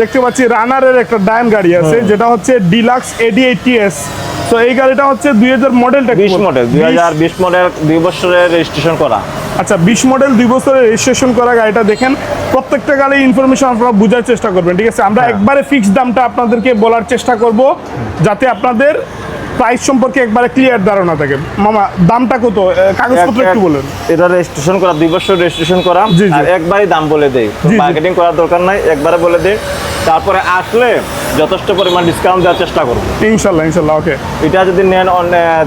দেখতে পাচ্ছি রানারের একটা ডায়ন গাড়ি আছে যেটা হচ্ছে ডিলাক্স এডি এইটিএস তো এই গাড়িটা হচ্ছে দুই হাজার মডেলটা বিশ মডেল দুই হাজার বিশ মডেল দুই বছরের রেজিস্ট্রেশন করা। আচ্ছা বিশ মডেল দুই বছরের রেজিস্ট্রেশন করা গাড়িটা দেখেন। প্রত্যেকটা গাড়ি ইনফরমেশন আপনারা বোঝার চেষ্টা করবেন ঠিক আছে? আমরা হ্যাঁ। একবারে ফিক্স দামটা আপনাদেরকে বলার চেষ্টা করব যাতে আপনাদের প্রাইস সম্পর্কে একবারে ক্লিয়ার ধারণা থাকে। মামা দামটা কত? কাগজপত্র একটু বলেন। এটা রেজিস্ট্রেশন করা দুই বছর রেজিস্ট্রেশন করা। আর একবারই দাম বলে দেই। জি। মার্কেটিং করার দরকার নাই একবারে বলে দেই। তারপরে আসলে যথেষ্ট পরিমাণ ডিসকাউন্ট দেওয়ার চেষ্টা করব। ইনশাল্লাহ ইনশাল্লাহ ওকে এটা যদি নেন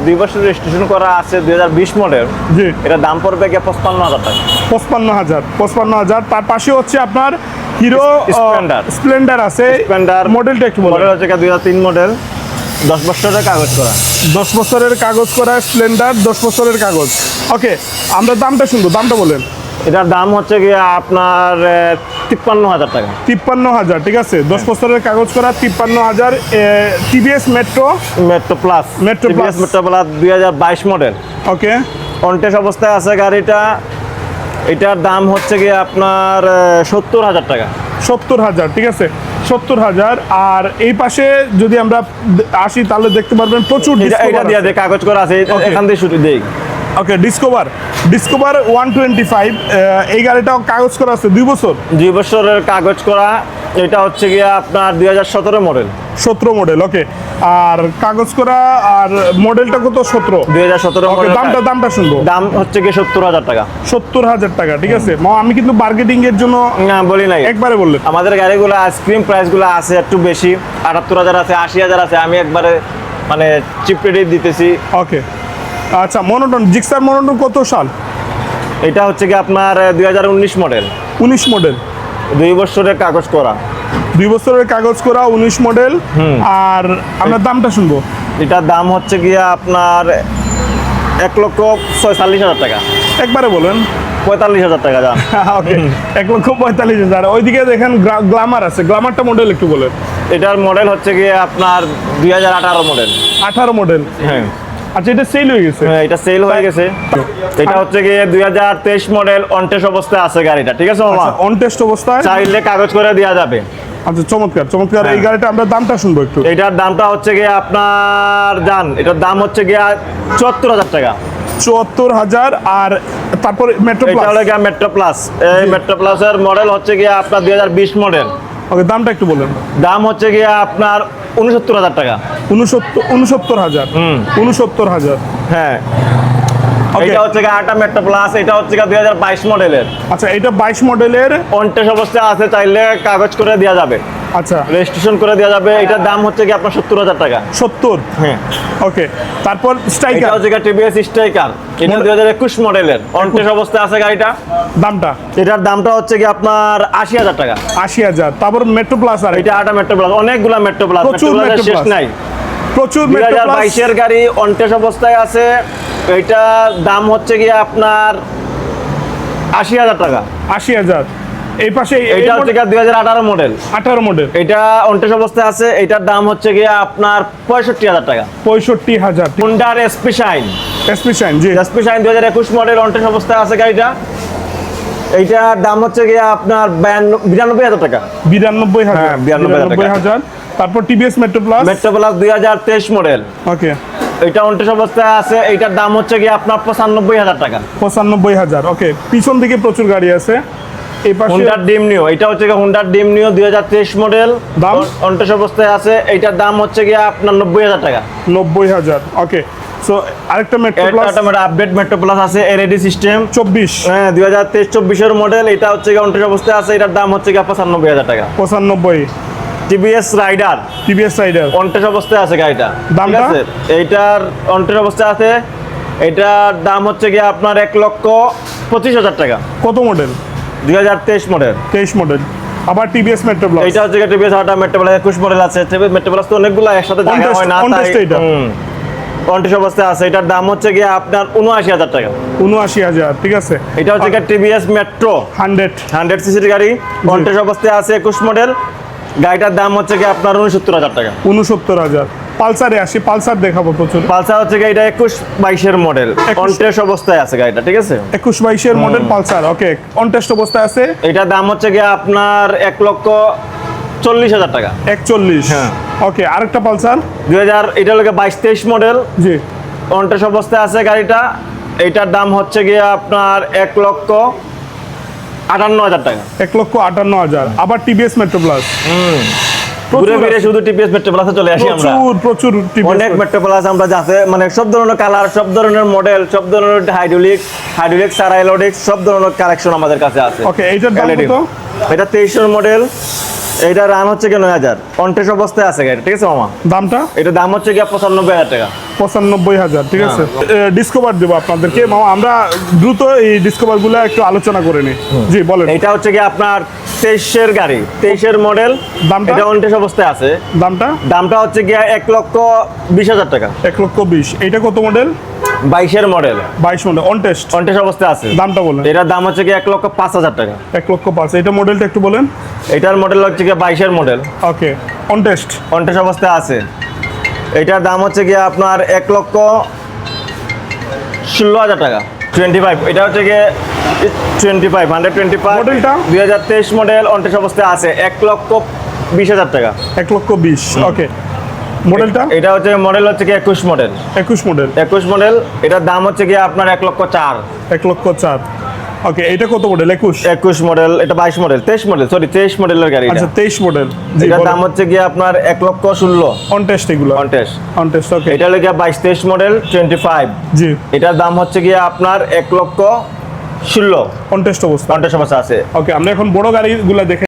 দুই বছর রেজিস্ট্রেশন করা আছে দুই হাজার বিশ মডেল জি। এটা দাম পড়বে গিয়ে পঁচপান্ন হাজার টাকা। পঁচপান্ন হাজার পঁচপান্ন হাজার। তার পাশে হচ্ছে আপনার হিরো Splendor। স্প্লেন্ডার আছে। স্প্লেন্ডার মডেলটা একটু মডেল হচ্ছে দুই হাজার তিন মডেল দশ বছরের কাগজ করা। দশ বছরের কাগজ করা স্প্লেন্ডার দশ বছরের কাগজ। ওকে আমরা দামটা শুনব দামটা বলেন। এটার দাম হচ্ছে গিয়ে আপনার তিপ্পান্ন হাজার টাকা। তিপ্পান্ন হাজার ঠিক আছে? দশ বছরের কাগজ করা তিপ্পান্ন হাজার TVS metro metro plus Metro? Plus। Metro plus দুই হাজার বাইশ মডেল ওকে। কন্টেস অবস্থায় আছে গাড়িটা। এটার দাম হচ্ছে গিয়ে আপনার সত্তর হাজার টাকা। সত্তর হাজার ঠিক আছে? সত্তর হাজার। আর এই পাশে যদি আমরা আসি তাহলে দেখতে পারবেন প্রচুর এটা দেওয়া দিয়ে কাগজ করা আছে এখান থেকে শুধু দেখ okay discover discover one twenty five এই গাড়িটাও কাগজ করা আছে দুই বছর? দুই বছরের কাগজ করা এটা হচ্ছে গিয়ে আপনার দুই হাজার সতেরো মডেল সতেরো মডেল ওকে আর কাগজ করা আর মডেলটা কত? সতেরো। দুই হাজার সতেরো দামটা দামটা শুনব। দাম হচ্ছে গিয়ে সত্তর হাজার টাকা। সত্তর হাজার টাকা ঠিক আছে? আমি কিন্তু মার্কেটিং এর জন্য না বলি নাই। একবারে বললেন আমাদের গাড়িগুলো আইসক্রিম প্রাইসগুলো আছে একটু বেশি। আটাত্তর হাজার আছে আশি হাজার আছে। আমি একবারে মানে চিপ রেটে দিতেছি। ওকে আচ্ছা মনোটন জিক্সার মনোটন কত সাল? এটা হচ্ছে কি আপনার দুই হাজার উনিশ মডেল উনিশ মডেল দুই বছরের কাগজ করা। দুই বছরের কাগজ করা উনিশ মডেল। আর আমরা দামটা শুনব? এটার দাম হচ্ছে গিয়ে আপনার এক লক্ষ ছয়চল্লিশ হাজার টাকা। একবারে বলেন পঁয়তাল্লিশ হাজার টাকা দাম। ওকে এক লক্ষ পঁয়তাল্লিশ হাজার। ওইদিকে দেখেন গ্লামার আছে। গ্লামারটা মডেল একটু বলেন। এটার মডেল হচ্ছে গিয়ে আপনার দুই হাজার আঠারো মডেল আঠারো মডেল হ্যাঁ। আচ্ছা এটা সেল হয়ে গেছে? হ্যাঁ, এটা সেল হয়ে গেছে। এটা হচ্ছে গিয়ে দুই হাজার তেইশ মডেল অনটেস অবস্থায় আছে গাড়িটা। ঠিক আছে মামা? অন অবস্থায়? চাইলে কাগজ করে দেওয়া যাবে। আচ্ছা চমৎকার চমৎকার। এই হ্যাঁ। গাড়িটা আমরা দামটা শুনব একটু। এটার দামটা হচ্ছে গিয়ে আপনার জান এটার দাম হচ্ছে গিয়ে চুয়াত্তর হাজার টাকা। চুয়াত্তর হাজার আর তারপর মেট্রো এটা হলো গিয়ে মেট্রো প্লাস এই মেট্রো প্লাসের মডেল হচ্ছে গিয়ে আপনার দুই হাজার বিশ মডেল ওকে দামটা একটু বলেন। দাম হচ্ছে গিয়ে আপনার উনসত্তর হাজার টাকা। উনসত্তর উনসত্তর হাজার। হুম। উনসত্তর হাজার। হ্যাঁ. এটা হচ্ছে আটা মেট্রো প্লাস এটা হচ্ছে দুই হাজার বাইশ মডেলের আচ্ছা এটা বাইশ মডেলের অনটেস অবস্থায় আছে চাইলে কাগজ করে দেওয়া যাবে। আচ্ছা। রেজিস্ট্রেশন করে দেওয়া যাবে এটার দাম হচ্ছে কি আপনার সত্তর হাজার টাকা। সত্তর? হ্যাঁ। ওকে তারপর এটা স্ট্রাইকার হচ্ছে টিভিএস স্ট্রাইকার এটা দুই হাজার একুশ মডেলের অনটেস অবস্থায় আছে গাড়িটা। দামটা? এটার দামটা হচ্ছে কি আপনার আশি হাজার টাকা। আশি হাজার তারপর মেট্রো প্লাস আর এটা আটা মেট্রো প্লাস অনেকগুলা মেট্রো প্লাস প্রচুর মেট্রো শেষ নাই। প্রচুর মেট্রো প্লাস বাইশের গাড়ি অনটেস অবস্থায় আছে। এটার দাম হচ্ছে গিয়ে আপনার আশি হাজার টাকা। আশি হাজার। এই পাশে এটা হচ্ছে দুই হাজার আঠারো মডেল আঠারো মডেল এটা অনটেস অবস্থায় আছে এটার দাম হচ্ছে গিয়ে আপনার পঁয়ষট্টি হাজার টাকা। পঁয়ষট্টি হাজার। Honda SP shine SP shine জি। এসপি শাইন দুই হাজার একুশ মডেল অনটেস অবস্থায় আছে গাড়িটা। এইটার দাম হচ্ছে গিয়ে আপনার বিরানব্বই হাজার টাকা। বিরানব্বই হাজার। হ্যাঁ, 92,000 বিরানব্বই হাজার। তারপর TVS metro plus metro plus দুই হাজার তেইশ মডেল ওকে এটা অনটেস অবস্থায় আছে এইটার দাম হচ্ছে গিয়ে আপনার পঁচানব্বই হাজার টাকা। পঁচানব্বই হাজার ওকে পিছন দিকে প্রচুর গাড়ি আছে। হুন্ডার ডিম নিও এটা হচ্ছে গিয়ে হুন্ডার ডিম নিও দুই হাজার তেইশ মডেল দাম? অনটেস অবস্থায় আছে এইটার দাম হচ্ছে গিয়ে আপনার নব্বই হাজার টাকা। নব্বই হাজার ওকে সো আরেকটা metro plus update metro plus আছে এলইডি সিস্টেম চব্বিশ। হ্যাঁ দুই হাজার তেইশ চব্বিশের মডেল এটা হচ্ছে গিয়ে অনটেস অবস্থায় আছে এটার দাম হচ্ছে পঁচানব্বই হাজার টাকা। পঁচানব্বই। TVS rider. TVS rider. অন্টেস অবস্থায় আছে গাড়িটা। দামটা? আছে? এইটার অন্টেস অবস্থায় আছে। এটার দাম হচ্ছে গিয়ে আপনার এক লক্ষ পঁচিশ হাজার টাকা। কত মডেল? দুই হাজার তেইশ মডেল। তেইশ মডেল। আবার টিভিএস মেট্রো প্লাস এইটা হচ্ছে গিয়ে টিভিএস আটা মেট্রো প্লাস একুশ মডেল আছে। মেট্রো প্লাস তো অনেকগুলো একসাথে জায়গা হয় না এইটা। অন্টেস অবস্থায় আছে। এটার দাম হচ্ছে গিয়ে আপনার উনআশি হাজার টাকা। উনআশি হাজার ঠিক আছে? এটা হচ্ছে গিয়ে টিভিএস মেট্রো। হান্ড্রেড। হান্ড্রেড সিসির গাড়ি। অন্টেস অবস্থায় আছে একুশ মডেল। গাড়িটার দাম হচ্ছে গিয়ে আপনার উনসত্তর হাজার টাকা। উনসত্তর হাজার। পালসারে আসি পালসার দেখাবো প্রচুর। পালসার হচ্ছে এটা একুশ বাইশের মডেল 21 অন্টেস অবস্থায় আছে গাড়িটা ঠিক আছে? একুশ বাইশের মডেল পালসার ওকে অনটেস্ট অবস্থায় আছে? এটার দাম হচ্ছে গিয়ে আপনার এক লক্ষ চল্লিশ হাজার টাকা। একচল্লিশ। হ্যাঁ। ওকে আরেকটা পালসার? দুই হাজার এটা লোকে বাইশ তেইশ মডেল জি। অন্টেস অবস্থায় আছে গাড়িটা এইটার দাম হচ্ছে গিয়ে আপনার এক লক্ষ আটান্ন হাজার টাকা। এক লক্ষ আটান্ন হাজার। আবার টিভিএস মেট্রো প্লাস ঘুরে ফিরে শুধু টিপিএস মেট্রো প্লাসে চলে আসি আমরা। প্রচুর প্রচুর অনেক মেট্রো প্লাস আমরা যাতে মানে সব ধরনের কালার সব ধরনের মডেল সব ধরনের হাইড্রোলিক হাইড্রোলিক সারাইলোডিক সব ধরনের কালেকশন আমাদের কাছে আছে। ওকে এইটার দাম কত? এটা তেইশের মডেল এটা রান হচ্ছে কি অবস্থায় আছে গাড়ি ঠিক আছে মামা? দামটা? এটা দাম হচ্ছে পঁচানব্বই হাজার টাকা। পঁচানব্বই হাজার ঠিক আছে? হ্যাঁ। ডিসকভার দেবো আপনাদেরকে। আমরা দ্রুত এই ডিসকভারগুলো একটু আলোচনা করে নিই। জি বলেন। এটা হচ্ছে কি আপনার তেইশের গাড়ি। তেইশের মডেল দামটা? এটা অন্টেস অবস্থায় আছে। দামটা? দামটা হচ্ছে গিয়ে এক লক্ষ বিশ হাজার টাকা। এক লক্ষ বিশ। এইটা কত মডেল বাইশের মডেল বাইশ মডেল অন টেস্ট অবস্থায় আছে। দামটা বলেন। এটার দাম হচ্ছে গিয়ে এক লক্ষ পাঁচ হাজার টাকা। এক লক্ষ পাঁচ। এটা মডেলটা একটু বলেন। এটার মডেল হচ্ছে গিয়ে বাইশের মডেল ওকে অন টেস্ট অবস্থায় আছে। এটার দাম হচ্ছে গিয়ে আপনার এক লক্ষ ষোলো হাজার টাকা। টোয়েন্টি ফাইভ এটা হচ্ছে গিয়ে twenty five hundred twenty five মডেলটা? দুই হাজার তেইশ মডেল অন্টেস অবস্থায় আছে এক লক্ষ বিশ হাজার টাকা। এক লক্ষ বিশ ওকে মডেলটা? এটা হচ্ছে মডেল হচ্ছে গিয়ে একুশ মডেল একুশ মডেল একুশ মডেল এটার দাম হচ্ছে গিয়ে আপনার এক লক্ষ চার। এক লক্ষ চার। ওকে এটা কত মডেল একুশ? একুশ মডেল এটা বাইশ মডেল তেইশ মডেল সরি তেইশ মডেলের গাড়ি আচ্ছা তেইশ মডেল এটা দাম হচ্ছে গিয়ে আপনার এক লক্ষ ষোলো। অন টেস্ট এগুলো। কন্টেস্ট অন টেস্ট ওকে এটা গিয়ে বাইশ তেইশ মডেল টোয়েন্টি ফাইভ জি। এটার দাম হচ্ছে গিয়ে আপনার এক লক্ষ ষোলো। অন টেস্ট অবস্থা। অন টেস্ট অবস্থা আছে। ওকে আমরা এখন বড় গাড়িগুলো দেখে